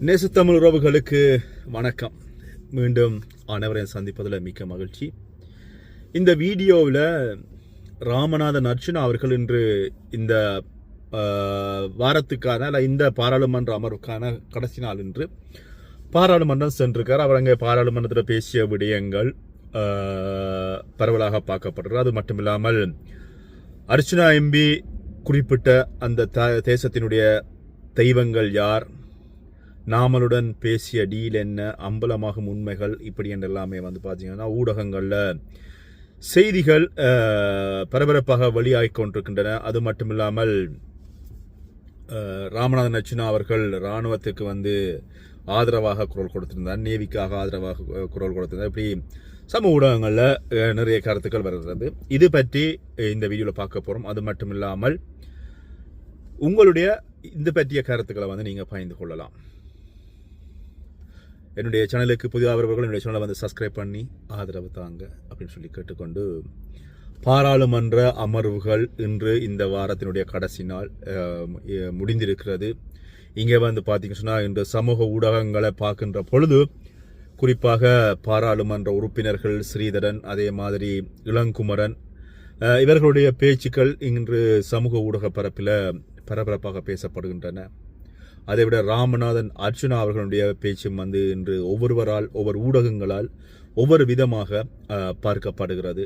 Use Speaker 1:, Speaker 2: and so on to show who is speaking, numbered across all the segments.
Speaker 1: நேசத்தமிழ் உறவுகளுக்கு வணக்கம். மீண்டும் அனைவரையும் சந்திப்பதில் மிக்க மகிழ்ச்சி. இந்த வீடியோவில் ராமநாதன் அர்ச்சுனா அவர்கள் இன்று இந்த வாரத்துக்கான இல்லை இந்த பாராளுமன்ற அமர்வுக்கான கடைசி நாள் இன்று பாராளுமன்றம் சென்றிருக்கார். அவர் அங்கே பாராளுமன்றத்தில் பேசிய விடயங்கள் பரவலாக பார்க்கப்படுறது அது மட்டும் இல்லாமல் அர்ச்சனா எம்பி குறிப்பிட்ட அந்த த- தேசத்தினுடைய தெய்வங்கள் யார் நாமளுடன் பேசிய டீல் என்ன அம்பலமாகும் உண்மைகள் இப்படி என்றெல்லாமே வந்து பார்த்தீங்கன்னா ஊடகங்களில் செய்திகள் பரபரப்பாக வெளியாகிக் கொண்டிருக்கின்றன. அது மட்டுமில்லாமல் இல்லாமல் ராமநாதன் அச்சுனா அவர்கள் இராணுவத்துக்கு வந்து ஆதரவாக குரல் கொடுத்திருந்தார். நேவிக்காக ஆதரவாக குரல் கொடுத்திருந்தார். இப்படி சமூக ஊடகங்களில் நிறைய கருத்துக்கள் வருகிறது. இது பற்றி இந்த வீடியோவில் பார்க்க போகிறோம் அது மட்டும் இல்லாமல் உங்களுடைய இது பற்றிய கருத்துக்களை வந்து நீங்கள் பகிர்ந்து கொள்ளலாம். என்னுடைய சேனலுக்கு புதியவர்கள் என்னுடைய சேனலை வந்து சப்ஸ்கிரைப் பண்ணி ஆதரவு தாங்க அப்படின்னு சொல்லி கேட்டுக்கொண்டு பாராளுமன்ற அமர்வுகள் இன்று இந்த வாரத்தினுடைய கடைசி நாள் மு- முடிந்திருக்கிறது. இங்கே வந்து பார்த்தீங்கன்னு சொன்னால் இன்று சமூக ஊடகங்களை பார்க்கின்ற பொழுது குறிப்பாக பாராளுமன்ற உறுப்பினர்கள் ஸ்ரீதரன் அதே மாதிரி இளங்குமரன் இவர்களுடைய பேச்சுக்கள் இன்று சமூக ஊடக பரப்பில் பரபரப்பாக பேசப்படுகின்றன. அதைவிட ராமநாதன் அர்ச்சுனா அவர்களுடைய பேச்சும் வந்து இன்று ஒவ்வொருவரால் ஒவ்வொரு ஊடகங்களால் ஒவ்வொரு விதமாக பார்க்கப்படுகிறது.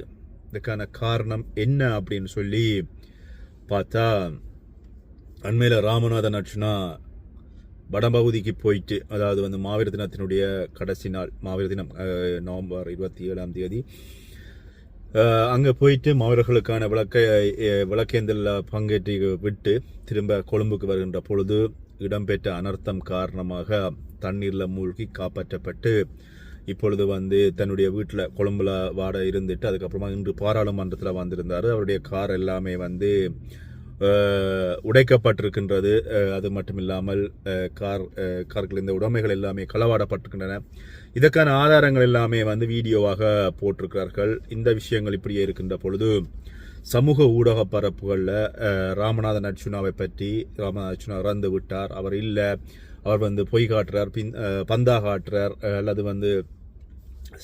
Speaker 1: இதுக்கான காரணம் என்ன அப்படின்னு சொல்லி பார்த்தா அண்மையில் ராமநாதன் அர்ச்சுனா வடபகுதிக்கு போயிட்டு அதாவது வந்து மாவீர தினத்தினுடைய கடைசி நாள் மாவீர தினம் நவம்பர் இருபத்தி ஏழாம் தேதி அங்கே போயிட்டு மாவீரர்களுக்கான விளக்க அஹ், விளக்கேந்தலில் பங்கேற்றி விட்டு திரும்ப கொழும்புக்கு வருகின்ற பொழுது இடம்பெற்ற அனர்த்தம் காரணமாக தண்ணீரில் மூழ்கி காப்பாற்றப்பட்டு இப்பொழுது வந்து தன்னுடைய வீட்டில் கொழும்புல வாட இருந்துட்டு அதுக்கப்புறமா இன்று பாராளுமன்றத்தில் வந்திருந்தார். அவருடைய கார் எல்லாமே வந்து உடைக்கப்பட்டிருக்கின்றது. அது மட்டும் இல்லாமல் கார் கார்கள் இந்த உடைமைகள் எல்லாமே களவாடப்பட்டிருக்கின்றன. இதற்கான ஆதாரங்கள் எல்லாமே வந்து வீடியோவாக போட்டிருக்கிறார்கள். இந்த விஷயங்கள் இப்படியே இருக்கின்ற பொழுது சமூக ஊடக பரப்புகளில் ராமநாதன் அர்ஜுனாவை பற்றி ராமநாதன் அர்ஜுனா இறந்து விட்டார். அவர் இல்லை. அவர் வந்து பொய் காட்டுறார் பின் பந்தா காட்டுறார் அல்லது வந்து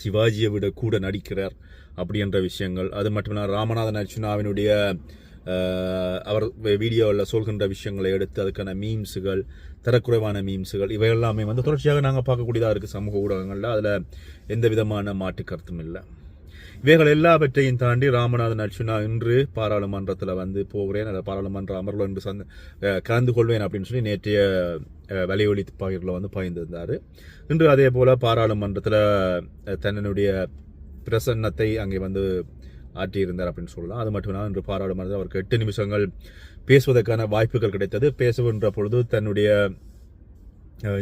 Speaker 1: சிவாஜியை விட கூட நடிக்கிறார் அப்படின்ற விஷயங்கள். அது மட்டுமில்லாமல் ராமநாதன் அர்ஜுனாவினுடைய அவர் வீடியோவில் சொல்கின்ற விஷயங்களை எடுத்து அதுக்கான மீம்ஸுகள் தரக்குறைவான மீம்ஸுகள் இவையெல்லாமே வந்து தொடர்ச்சியாக நாங்கள் பார்க்கக்கூடியதாக இருக்குது சமூக ஊடகங்களில். அதில் எந்த விதமான மாற்று கருத்தும் இல்லை. இவைகள் எல்லாவற்றையும் தாண்டி ராமநாதன் அர்ச்சுனா இன்று பாராளுமன்றத்தில் வந்து போகிறேன். அந்த பாராளுமன்ற அமர்வில் இன்று சந்த கலந்து கொள்வேன் அப்படின்னு சொல்லி நேற்றைய வலியொலி வலையொலி பகிர்வில் வந்து பகிர்ந்திருந்தார் இன்று அதே போல் பாராளுமன்றத்தில் தன்னுடைய பிரசன்னத்தை அங்கே வந்து ஆற்றியிருந்தார் அப்படின்னு சொல்லலாம். அது மட்டும் இல்லாமல் இன்று பாராளுமன்றத்தில் அவருக்கு எட்டு நிமிஷங்கள் பேசுவதற்கான வாய்ப்புகள் கிடைத்தது. பேசுகின்ற பொழுது தன்னுடைய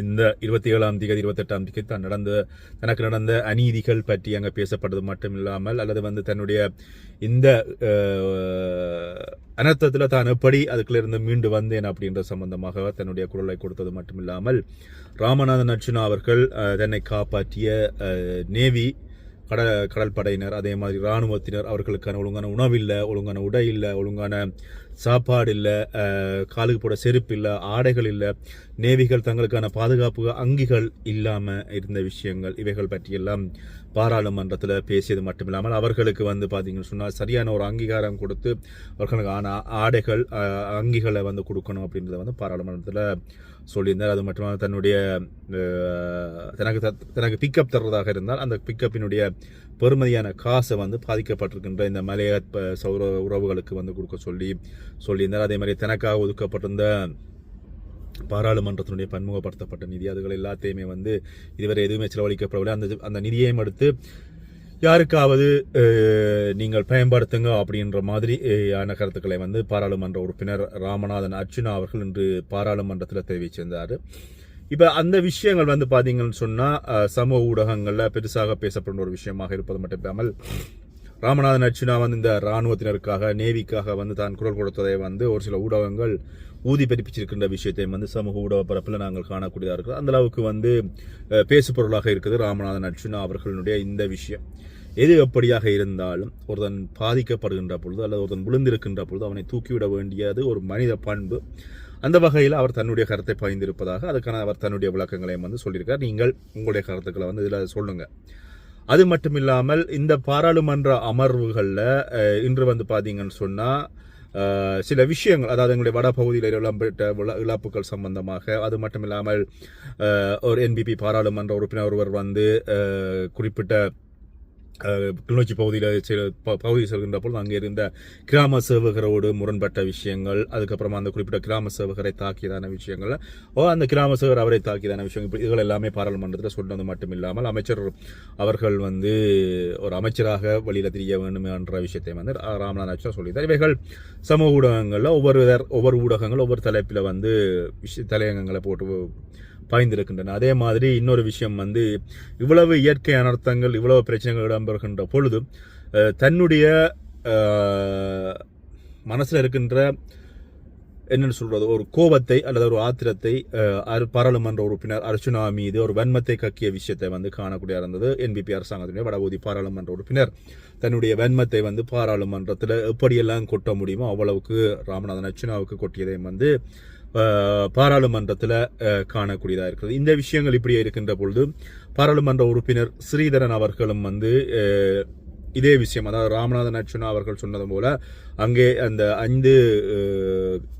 Speaker 1: இந்த இருபத்தி ஏழாம் தேதி இருபத்தெட்டாம் தேதி தான் நடந்த தனக்கு நடந்த அநீதிகள் பற்றி அங்கே பேசப்பட்டது மட்டும் இல்லாமல் அல்லது வந்து தன்னுடைய இந்த அனர்த்தத்தில் தான் எப்படி அதுக்குள்ளிருந்து மீண்டு வந்தேன் அப்படின்ற சம்பந்தமாக தன்னுடைய குரலை கொடுத்தது மட்டும் இல்லாமல் ராமநாதன் அர்ஜுனா அவர்கள் தன்னை காப்பாற்றிய நேவி கட கடற்படையினர் அதே மாதிரி இராணுவத்தினர் அவர்களுக்கான ஒழுங்கான உணவு இல்லை ஒழுங்கான உடை இல்லை ஒழுங்கான சாப்பாடு இல்லை காலுக்கு போட செருப்பு இல்லை ஆடைகள் இல்லை நேவிகள் தங்களுக்கான பாதுகாப்பு அங்கிகள் இல்லாமல் இருந்த விஷயங்கள் இவைகள் பற்றியெல்லாம் பாராளுமன்றத்தில் பேசியது மட்டுமில்லாமல் அவர்களுக்கு வந்து பார்த்தீங்கன்னு சொன்னால் சரியான ஒரு அங்கீகாரம் கொடுத்து ஆனால் ஆடைகள் அங்கிகளை வந்து கொடுக்கணும் அப்படின்றத வந்து பாராளுமன்றத்தில் சொல்லியிருந்தார். அது மட்டும் தன்னுடைய தனக்கு தனக்கு பிக்கப் தர்றதாக இருந்தால் அந்த பிக்கப்பினுடைய பெருமதியான காசை வந்து பாதிக்கப்பட்டிருக்கின்ற இந்த மலைய ப- சௌர உறவுகளுக்கு வந்து கொடுக்க சொல்லி சொல்லியிருந்தார். அதே மாதிரி தனக்காக ஒதுக்கப்பட்டிருந்த பாராளுமன்றத்தினுடைய பன்முகப்படுத்தப்பட்ட நிதி அதுகள் எல்லாத்தையுமே வந்து இதுவரை எதுவுமே செலவழிக்கப்படவில்லை. அந்த அந்த நிதியையும் எடுத்து யாருக்காவது நீங்கள் பயன்படுத்துங்க அப்படின்ற மாதிரி கருத்துக்களை வந்து பாராளுமன்ற உறுப்பினர் ராமநாதன் அர்ஜுனா அவர்கள் இன்று பாராளுமன்றத்தில் தெரிவிச்சிருந்தார். இப்போ அந்த விஷயங்கள் வந்து பார்த்தீங்கன்னு சொன்னால் சமூக ஊடகங்களில் பெருசாக பேசப்படும் ஒரு விஷயமாக இருப்பது மட்டும் இல்லாமல் ராமநாதன் அர்ச்சுனா வந்து இந்த இராணுவத்தினருக்காக நேவிக்காக வந்து தான் குரல் கொடுத்ததை வந்து ஒரு சில ஊடகங்கள் ஊதி பதிப்பிச்சிருக்கின்ற விஷயத்தையும் வந்து சமூக ஊடக பரப்பில் நாங்கள் காணக்கூடியதாக இருக்கிறோம் அந்த அளவுக்கு வந்து பேசுபொருளாக பேசு பொருளாக இருக்குது ராமநாதன் அர்ச்சுனா அவர்களுடைய இந்த விஷயம். எது எப்படியாக இருந்தாலும் ஒருத்தன் பாதிக்கப்படுகின்ற பொழுது அல்லது ஒருத்தன் விழுந்திருக்கின்ற பொழுது அவனை தூக்கிவிட வேண்டியது ஒரு மனித பண்பு. அந்த வகையில் அவர் தன்னுடைய கருத்தை பகிர்ந்திருப்பதாக அதுக்கான அவர் தன்னுடைய விளக்கங்களையும் வந்து சொல்லியிருக்கார். நீங்கள் உங்களுடைய கருத்துக்களை வந்து இதில் சொல்லுங்கள் அது மட்டும் இல்லாமல் இந்த பாராளுமன்ற அமர்வுகளில் இன்று வந்து பார்த்தீங்கன்னு சொன்னால் சில விஷயங்கள் அதாவது எங்களுடைய வட பகுதியில் இடம்பெற்ற இழப்புகள் சம்பந்தமாக அது மட்டும் இல்லாமல் ஒரு என்பிபி பாராளுமன்ற உறுப்பினர் ஒருவர் வந்து குறிப்பிட்ட கிளிநொச்சி பகுதியில் சில ப- பகுதி செல்கின்ற பொழுது அங்கே இருந்த கிராம சேவகரோடு முரண்பட்ட விஷயங்கள் அதுக்கப்புறமா அந்த குறிப்பிட்ட கிராம சேவகரை தாக்கியதான விஷயங்கள். ஓ அந்த கிராம சேவகர் அவரை தாக்கியதான விஷயங்கள். இதுகள் எல்லாமே பாராளுமன்றத்தில் சொன்னது மட்டும் இல்லாமல் அமைச்சர் அவர்கள் வந்து ஒரு அமைச்சராக வழியில் தெரிய வேண்டும் என்ற விஷயத்தை வந்து ரா- ராமநாதன் சொல்லியிருந்தார். இவைகள் சமூக ஊடகங்களில் ஒவ்வொரு ஒவ்வொரு ஊடகங்கள் ஒவ்வொரு தலைப்பில் வந்து விஷய தலையங்கங்களை போட்டு பாய்ந்திருக்கின்றன. அதே மாதிரி இன்னொரு விஷயம் வந்து இவ்வளவு இயற்கை அனர்த்தங்கள் இவ்வளவு பிரச்சனைகள் இடம்பெறுகின்ற பொழுது தன்னுடைய மனசில் இருக்கின்ற என்னன்னு சொல்கிறது ஒரு கோபத்தை அல்லது ஒரு ஆத்திரத்தை அரு- பாராளுமன்ற உறுப்பினர் அர்ச்சுனா மீது ஒரு வன்மத்தை கக்கிய விஷயத்தை வந்து காணக்கூடிய இருந்தது. என்பிபி அரசாங்கத்தினுடைய வடபகுதி பாராளுமன்ற உறுப்பினர். தன்னுடைய வன்மத்தை வந்து பாராளுமன்றத்தில் எப்படியெல்லாம் கொட்ட முடியுமோ அவ்வளவுக்கு ராமநாதன் அர்ச்சுனாவுக்கு கொட்டியதையும் வந்து பாராளுமன்றத்தில் காணக்கூடியதாக இருக்கிறது. இந்த விஷயங்கள் இப்படியே இருக்கின்ற பொழுது பாராளுமன்ற உறுப்பினர் ஸ்ரீதரன் அவர்களும் வந்து இதே விஷயம். அதாவது ராமநாதன் அர்ச்சுனா அவர்கள் சொன்னது போல அங்கே அந்த ஐந்து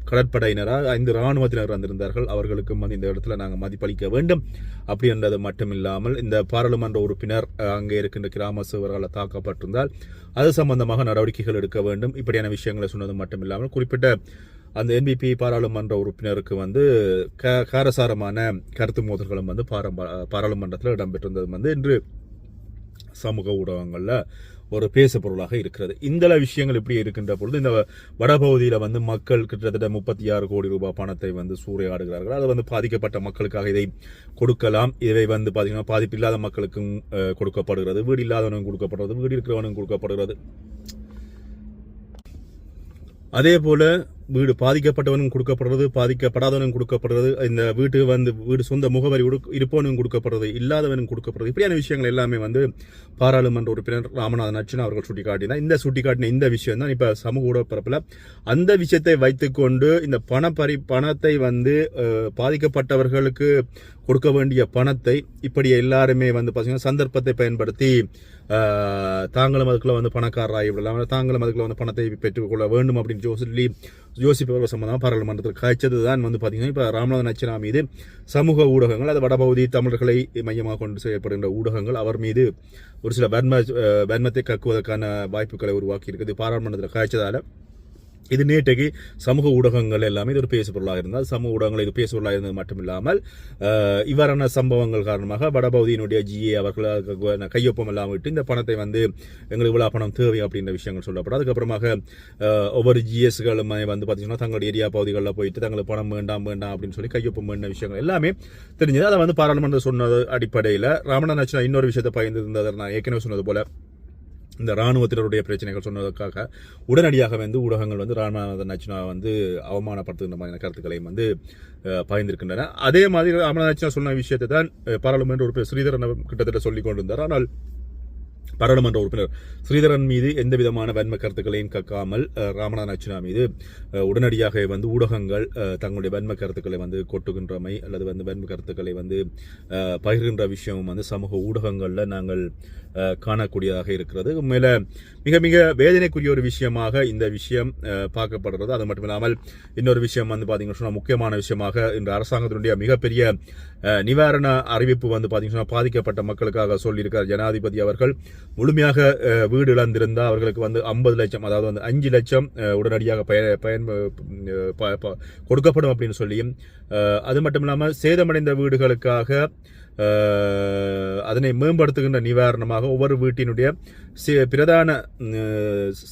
Speaker 1: கடற்படையினராக ஐந்து இராணுவத்தினர் வந்திருந்தார்கள் அவர்களுக்கும் வந்து இந்த இடத்துல நாங்கள் மதிப்பளிக்க வேண்டும். அப்படி என்றது மட்டுமில்லாமல் இந்த பாராளுமன்ற உறுப்பினர் அங்கே இருக்கின்ற கிராம சேவர்களால் தாக்கப்பட்டிருந்தால் அது சம்பந்தமாக நடவடிக்கைகள் எடுக்க வேண்டும். இப்படியான விஷயங்களை சொன்னது மட்டுமில்லாமல் குறிப்பிட்ட அந்த என்பிபி பாராளுமன்ற உறுப்பினருக்கு வந்து க காரசாரமான கருத்து மோதல்களும் வந்து பாரம்ப பாராளுமன்றத்தில் இடம்பெற்றிருந்தது வந்து இன்று சமூக ஊடகங்களில் ஒரு பேசு பொருளாக இருக்கிறது. இந்த விஷயங்கள் இப்படி இருக்கின்ற பொழுது இந்த வடபகுதியில் வந்து மக்கள் கிட்டத்தட்ட முப்பத்தி ஆறு கோடி ரூபாய் பணத்தை வந்து சூறையாடுகிறார்கள். அது வந்து பாதிக்கப்பட்ட மக்களுக்காக இதை கொடுக்கலாம். இதை வந்து பார்த்தீங்கன்னா பாதிப்பு இல்லாத மக்களுக்கும் கொடுக்கப்படுகிறது. வீடு இல்லாதவனுக்கும் கொடுக்கப்படுறது வீடு இருக்கிறவனுக்கும் கொடுக்கப்படுகிறது. அதே போல வீடு பாதிக்கப்பட்டவனும் கொடுக்கப்படுறது பாதிக்கப்படாதவனும் கொடுக்கப்படுறது இந்த வீட்டு வந்து வீடு சொந்த முகவரி உடுக்- இருப்பவனும் கொடுக்கப்படுறது இல்லாதவனும் கொடுக்கப்படுறது இப்படியான விஷயங்கள் எல்லாமே வந்து பாராளுமன்ற உறுப்பினர் ராமநாதன் அர்ச்சனா அவர்கள் சுட்டிக்காட்டினார் இந்த சுட்டிக்காட்டின இந்த விஷயம் தான் இப்போ சமூக ஊடகப்பரப்பில் அந்த விஷயத்தை வைத்துக்கொண்டு இந்த பணப்பறி பணத்தை வந்து பாதிக்கப்பட்டவர்களுக்கு கொடுக்க வேண்டிய பணத்தை இப்படி எல்லாருமே வந்து பார்த்தீங்கன்னா சந்தர்ப்பத்தை பயன்படுத்தி தாங்களும் அதுக்குள்ள வந்து பணக்காரராகி விடலாம் தாங்களும் அதுக்குள்ள வந்து பணத்தை பெற்றுக்கொள்ள வேண்டும் அப்படின்னு சொல்லி யோசிப்பவர் சம்பந்தமாக பாராளுமன்றத்தில் காய்ச்சது தான் வந்து பார்த்தீங்கன்னா இப்போ ராமநாதன் அச்சனா மீது சமூக ஊடகங்கள் அது வடபகுதி தமிழர்களை மையமாக கொண்டு செய்யப்படுகின்ற ஊடகங்கள் அவர் மீது ஒரு சில வன்ம வன்மத்தை கக்குவதற்கான வாய்ப்புகளை உருவாக்கி இருக்குது பாராளுமன்றத்தில் காய்ச்சதால். இது நேற்றைக்கு சமூக ஊடகங்கள் எல்லாமே இது ஒரு பேசுபொருளாக இருந்தால் சமூக ஊடகங்கள் இது பேசுபொருளாக இருந்தது மட்டும் இல்லாமல் இவ்வாறான சம்பவங்கள் காரணமாக வடபகுதியினுடைய ஜிஏ அவர்கள் கையொப்பம் எல்லாம் விட்டு இந்த பணத்தை வந்து எங்களுக்கு இவ்வளோ பணம் தேவை அப்படின்ற விஷயங்கள் சொல்லப்படும். அதுக்கப்புறமாக ஒவ்வொரு ஜிஎஸ்களுமே வந்து பார்த்தீங்கன்னா தங்களுடைய ஏரியா பகுதிகளில் போயிட்டு தங்களுக்கு பணம் வேண்டாம் வேண்டாம் அப்படின்னு சொல்லி கையொப்பம் வேண்ட விஷயங்கள் எல்லாமே தெரிஞ்சது. அதை வந்து பாராளுமன்றம் சொன்னது அடிப்படையில் ராமநாதன் இன்னொரு விஷயத்தை பகிர்ந்திருந்ததை நான் ஏற்கனவே சொன்னது போல இந்த ராணுவத்தினருடைய பிரச்சனைகள் சொன்னதற்காக உடனடியாக வந்து ஊடகங்கள் வந்து ராமநாதன் நச்சினா வந்து அவமானப்படுத்துகின்ற மாதிரியான கருத்துக்களையும் வந்து அஹ், பகிர்ந்திருக்கின்றன. அதே மாதிரி ராமநாதன் நச்சினா சொன்ன விஷயத்தை தான் பாராளுமன்ற உறுப்பினர் ஸ்ரீதரன் கிட்டத்தட்ட சொல்லிக் கொண்டிருந்தார். ஆனால் பாராளுமன்ற உறுப்பினர் ஸ்ரீதரன் மீது எந்த விதமான வன்ம கருத்துக்களையும் கக்காமல் ராமநாதன் அர்ச்சனா மீது உடனடியாக வந்து ஊடகங்கள் தங்களுடைய வன்ம கருத்துக்களை வந்து கொட்டுகின்றமை அல்லது வந்து வன்ம கருத்துக்களை வந்து பகிர்கின்ற விஷயமும் வந்து சமூக ஊடகங்களில் நாங்கள் காணக்கூடியதாக இருக்கிறது. உண்மையில மிக மிக வேதனைக்குரிய ஒரு விஷயமாக இந்த விஷயம் பார்க்கப்படுகிறது. பார்க்கப்படுறது அது மட்டும் இல்லாமல் இன்னொரு விஷயம் வந்து பார்த்தீங்கன்னா சொன்னால் முக்கியமான விஷயமாக இன்று அரசாங்கத்தினுடைய மிகப்பெரிய நிவாரண அறிவிப்பு வந்து பார்த்தீங்கன்னா பாதிக்கப்பட்ட மக்களுக்காக சொல்லியிருக்கார் ஜனாதிபதி அவர்கள். முழுமையாக வீடு இழந்திருந்தால் அவர்களுக்கு வந்து ஐம்பது லட்சம் அதாவது வந்து அஞ்சு லட்சம் உடனடியாக பய பயன் ப- ப- கொடுக்கப்படும் அப்படின்னு சொல்லியும் அது மட்டும் இல்லாமல் சேதமடைந்த வீடுகளுக்காக அதனை மேம்படுத்துகின்ற நிவாரணமாக ஒவ்வொரு வீட்டினுடைய பிரதான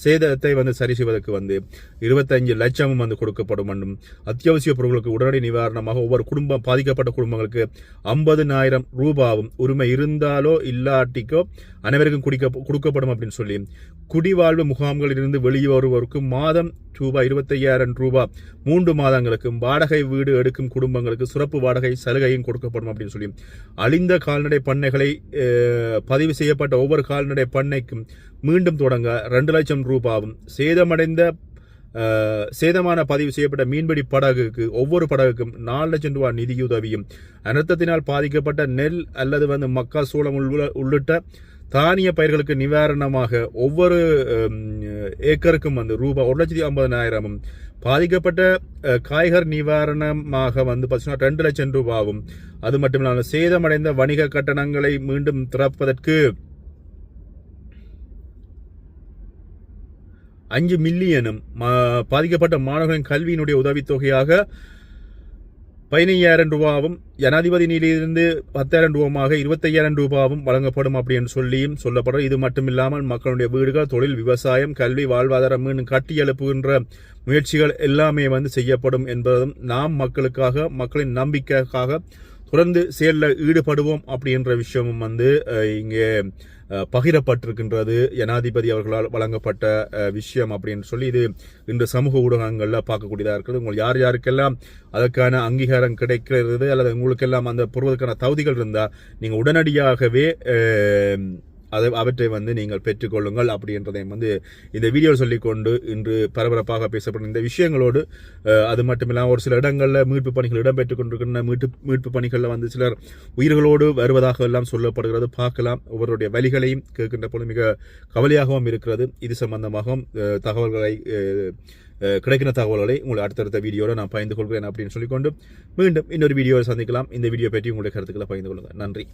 Speaker 1: சேதத்தை வந்து சரி செய்வதற்கு வந்து இருபத்தஞ்சு லட்சமும் வந்து கொடுக்கப்படும் என்றும் அத்தியாவசிய பொருட்களுக்கு உடனடி நிவாரணமாக ஒவ்வொரு குடும்பம் பாதிக்கப்பட்ட குடும்பங்களுக்கு ஐம்பதுனாயிரம் ரூபாவும் உரிமை இருந்தாலோ இல்லாட்டிக்கோ அனைவருக்கும் குடிக்க கொடுக்கப்படும் அப்படின்னு சொல்லி குடிவாழ்வு முகாம்களிலிருந்து வெளியே வருவோருக்கு மாதம் ரூபாய் இருபத்தையாயிரம் ரூபாய் மூன்று மாதங்களுக்கும் வாடகை வீடு எடுக்கும் குடும்பங்களுக்கு சிறப்பு வாடகை சலுகையும் கொடுக்கப்படும் அப்படின்னு சொல்லி அழிந்த கால்நடை பண்ணைகளை பதிவு செய்யப்பட்ட ஒவ்வொரு கால்நடை பண்ணை பண்ணைக்கும் மீண்டும் தொடங்க ரெண்டு லட்சம் ரூபாவும். சேதமடைந்த சேதமான பதிவு செய்யப்பட்ட மீன்பிடி படகுக்கு ஒவ்வொரு படகுக்கும் நாலு லட்சம் ரூபாய் நிதியுதவியும். அனர்த்தத்தினால் பாதிக்கப்பட்ட நெல் அல்லது வந்து மக்காசோளம் உள்ள- உள்ளிட்ட தானிய பயிர்களுக்கு நிவாரணமாக ஒவ்வொரு ஏக்கருக்கும் வந்து ரூபாய் ஒரு லட்சத்தி ஐம்பதனாயிரமும். பாதிக்கப்பட்ட காய்கறி நிவாரணமாக வந்து பார்த்தீங்கன்னா ரெண்டு லட்சம் ரூபாவும். அது மட்டும் இல்லாமல் சேதமடைந்த வணிக கட்டணங்களை மீண்டும் திறப்பதற்கு அஞ்சு மில்லியனும் பாதிக்கப்பட்ட மாணவர்களின் கல்வியினுடைய உதவித்தொகையாக பதினையாயிரம் ரூபாவும் ஜனாதிபதி நிலையிலிருந்து பத்தாயிரம் ரூபாமாக இருபத்தையாயிரம் ரூபாவும் வழங்கப்படும் அப்படின்னு சொல்லியும் சொல்லப்படும் இது மட்டும் இல்லாமல் மக்களுடைய வீடுகள் தொழில் விவசாயம் கல்வி வாழ்வாதாரம் கட்டி எழுப்புகின்ற முயற்சிகள் எல்லாமே வந்து செய்யப்படும் என்பதும் நாம் மக்களுக்காக மக்களின் நம்பிக்கைக்காக தொடர்ந்து செயலில் ஈடுபடுவோம் அப்படின்ற விஷயமும் வந்து இங்கே பகிரப்பட்டிருக்கின்றது. ஜனாதிபதி அவர்களால் வழங்கப்பட்ட விஷயம் அப்படின்னு சொல்லி இது இன்று சமூக ஊடகங்களில் பார்க்கக்கூடியதாக இருக்கிறது உங்களுக்கு யார் யாருக்கெல்லாம் அதற்கான அங்கீகாரம் கிடைக்கிறது அல்லது உங்களுக்கெல்லாம் அந்த பெறுவதற்கான தகுதிகள் இருந்தால் நீங்கள் உடனடியாகவே அதை அவற்றை வந்து நீங்கள் பெற்றுக்கொள்ளுங்கள் அப்படின்றதை வந்து இந்த வீடியோவில் சொல்லிக்கொண்டு இன்று பரபரப்பாக பேசப்படும் இந்த விஷயங்களோடு அது மட்டும் இல்லாமல் ஒரு சில இடங்களில் மீட்பு பணிகள் இடம்பெற்றுக் கொண்டிருக்கின்ற மீட்பு மீட்பு பணிகளில் வந்து சிலர் உயிர்களோடு வருவதாக எல்லாம் சொல்லப்படுகிறது. பார்க்கலாம். ஒவ்வொருடைய வழிகளையும் கேட்கின்ற பொழுது மிக கவலையாகவும் இருக்கிறது. இது சம்பந்தமாகவும் தகவல்களை கிடைக்கிற தகவல்களை உங்களை அடுத்தடுத்த வீடியோவில் நான் பகிர்ந்து கொள்கிறேன் அப்படின்னு சொல்லிக்கொண்டு மீண்டும் இன்னொரு வீடியோவை சந்திக்கலாம். இந்த வீடியோ பற்றி உங்களுடைய கருத்துக்களை பகிர்ந்து கொள்ளுங்கள். நன்றி.